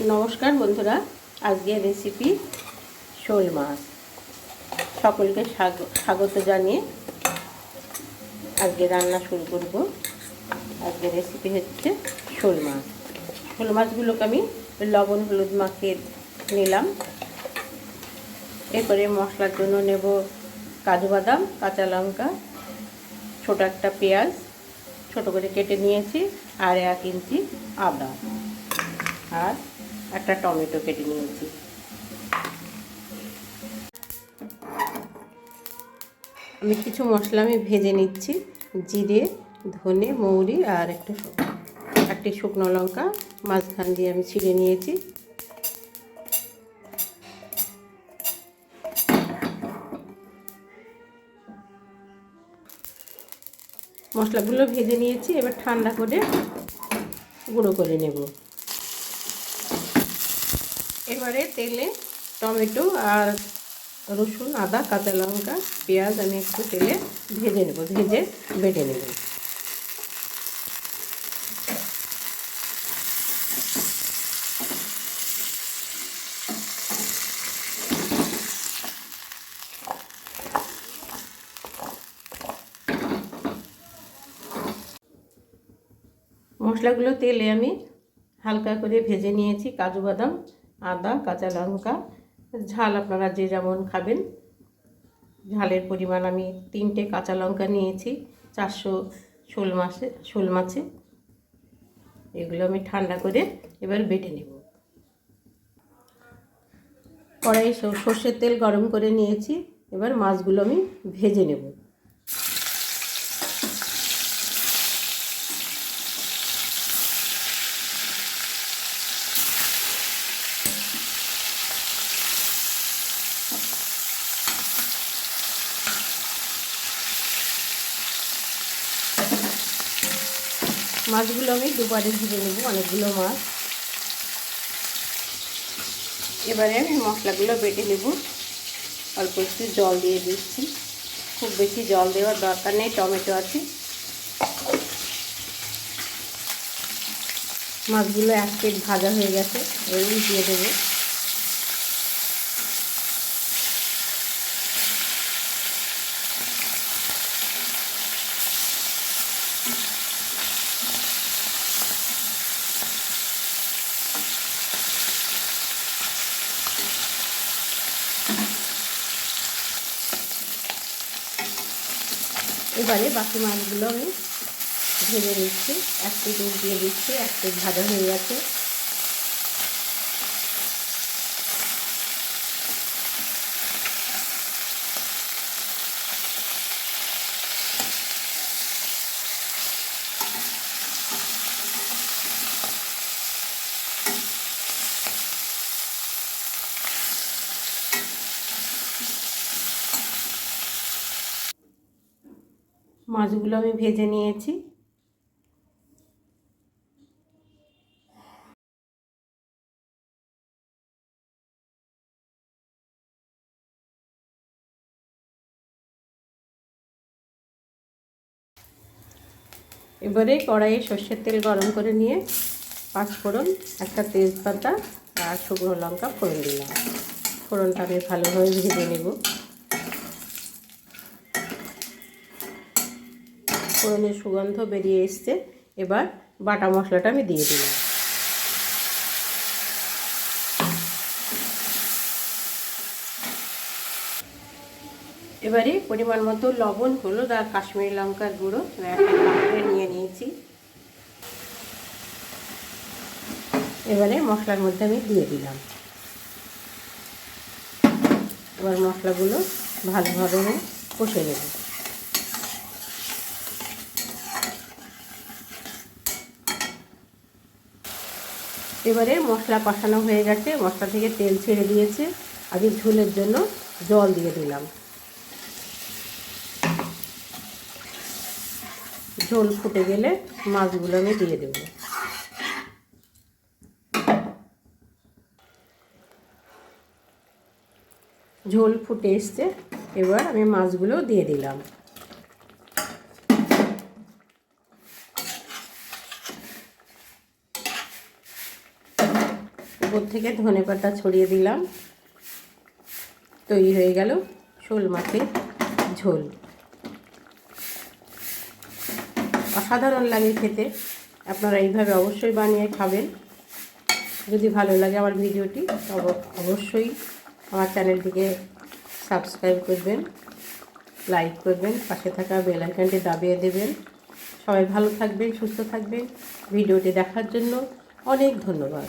নমস্কার বন্ধুরা, আজকের রেসিপি শোল মাছ। সকলকে স্বাগ- স্বাগত জানিয়ে আজকে রান্না শুরু করব। আজকের রেসিপি হচ্ছে শোল মাছ। শোল মাছগুলোকে আমি লবণ, হলুদ মাখিয়ে নিলাম। এরপরে মশলার জন্য নেব কাজু বাদাম, কাঁচা লঙ্কা, ছোটো একটা পেঁয়াজ, ছোটো করে কেটে নিয়েছি, আর এক ইঞ্চি আদা। আর একটা টমেটো কেটে নিয়েছি। আমি কিছু মশলা আমি ভেজে নিচ্ছি। জিরে, ধনে, মৌরি আর একটু একটি শুকনো লঙ্কা মাঝখান দিয়ে আমি ছিঁড়ে নিয়েছি। মশলাগুলো ভেজে নিয়েছি। এবার ঠান্ডা করে গুঁড়ো করে নেব। এবারে তেলে টমেটো আর রসুন, আদা, কাঁচা লঙ্কা, পেঁয়াজ আমি একটু তেলে ভেজে নেব, ভেজে বেটে নেব। মশলাগুলো তেলে আমি হালকা করে ভেজে নিয়েছি, কাজু বাদাম আদা, কাঁচা লঙ্কা, ঝাল আপনারা যে যেমন খাবেন। ঝালের পরিমাণ আমি তিনটে কাঁচা লঙ্কা নিয়েছি, চারশো শোল মাছে শোল মাছে। এগুলো আমি ঠান্ডা করে এবার বেটে নেব। কড়াই সর্ষের তেল গরম করে নিয়েছি, এবার মাছগুলো আমি ভেজে নেব। মাছগুলো আমি দুবারে ভেজে নেব, অনেকগুলো মাছ। এবারে আমি মশলাগুলো বেটে নেব। অল্প একটু জল দিয়ে দিচ্ছি। খুব বেশি জল দেওয়ার দরকার নেই, টমেটো আছে। মাছগুলো এক প্লেট ভাজা হয়ে গেছে, এবার দিয়ে দেবো। এবারে বাকি মাছগুলো আমি ভেজে নিচ্ছি। এক পিট দিয়ে দিচ্ছি, এক পেট ভাজা হয়ে গেছে। মাছগুলো আমি ভেজে নিয়েছি। এবারে কড়াইয়ে সর্ষের তেল গরম করে নিয়ে পাঁচ ফোড়ন একটা তেজপাতা আর শুকনো লঙ্কা ফোড়ন দিলাম। ফোড়নটা আমি ভালোভাবে ভেজে নেব। ফোড়নের সুগন্ধ বেরিয়ে এসছে। এবার বাটা মশলাটা আমি দিয়ে দিলাম। এবারে পরিমাণ মতো লবণ, হলুদ আর কাশ্মীরি লঙ্কার গুঁড়ো একটা পাত্রে নিয়ে নিয়েছি। এবারে মশলার মধ্যে আমি দিয়ে দিলাম। এবার মশলাগুলো ভালোভাবে কষে নেব। এবারে মশলা কষানো হয়ে গেছে। মশলা থেকে তেল ছেড়ে দিয়েছে। আগে ঝোলের জন্য জল দিয়ে দিলাম। ঝোল ফুটে গেলে মাছগুলো আমি দিয়ে দেব। ঝোল ফুটে এসছে। এবার আমি মাছগুলো দিয়ে দিলাম। ওপর থেকে ধনে পাতা ছড়িয়ে দিলাম। তৈরি হয়ে গেল শোল মাছের ঝোল। অসাধারণ লাগে খেতে। আপনারা এইভাবে অবশ্যই বানিয়ে খাবেন। যদি ভালো লাগে আমার ভিডিওটি অবশ্যই আমার চ্যানেলটিকে সাবস্ক্রাইব করবেন, লাইক করবেন, পাশে থাকা বেল আইকনটি দাবিয়ে দেবেন। সবাই ভালো থাকবেন, সুস্থ থাকবেন। ভিডিওটি দেখার জন্য অনেক ধন্যবাদ।